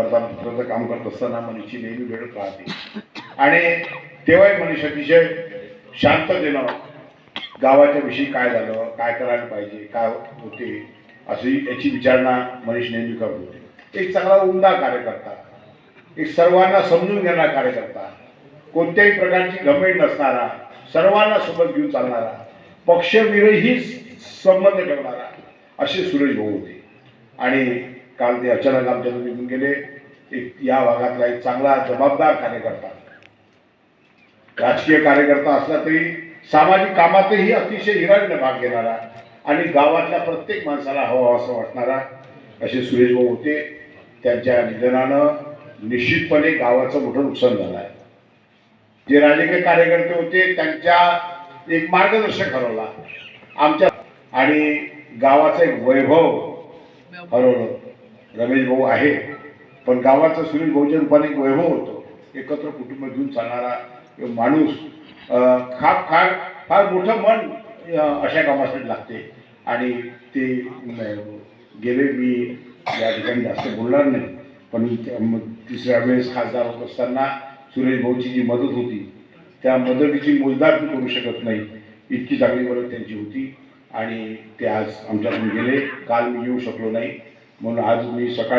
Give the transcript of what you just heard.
वर्तमानपत्राचं काम करत असताना मनीची नेहमी वेळ राहते आणि तेव्हाही मनीष अतिशय शांत देणं गावाच्या विषयी काय झालं काय करायला पाहिजे काय होते अशी याची विचारणा मनीष नेहमी करत होते. एक चांगला उमदा कार्यकर्ता एक सर्वांना समजून घेणारा कार्यकर्ता कोणत्याही प्रकारची घमेंड नसणारा सर्वांना सोबत घेऊन चालणारा पक्षविरही संबंध ठेवणारा असे सुरेश भाऊ होते. आणि काल ते अचानक आमच्यातून निघून गेले. एक या भागातला एक चांगला जबाबदार कार्यकर्ता. राजकीय कार्यकर्ता असला तरी सामाजिक कामातही अतिशय हिराडीने भाग घेणारा आणि गावातल्या प्रत्येक माणसाला हवा असं वाटणारा असे सुरेश भाऊ होते. त्यांच्या निधनानं निश्चितपणे गावाचं मोठं नुकसान झालं आहे. जे राजकीय कार्यकर्ते होते त्यांच्या एक मार्गदर्शक हरवला आमच्या आणि गावाचं एक वैभव हरवलं रमेश भाऊ आहे. पण गावाचं सुनील भाऊच्या रूपाने एक वैभव होतो. एकत्र कुटुंब घेऊन चालणारा माणूस खा फार फार मोठं मन अशा कामासाठी लागते. आणि ते गेले मी या ठिकाणी जास्त बोलणार नाही. पण त्या- तिसऱ्या वेळेस खासदार होत असताना सुरेश भाऊची जी मदत होती त्या मदतीची मोजदार मी करू शकत नाही. इतकी चांगली मदत त्यांची होती. आणि ते आज आमच्याकडून गेले. काल मी येऊ शकलो नाही. म्हणून आज मी सकाळी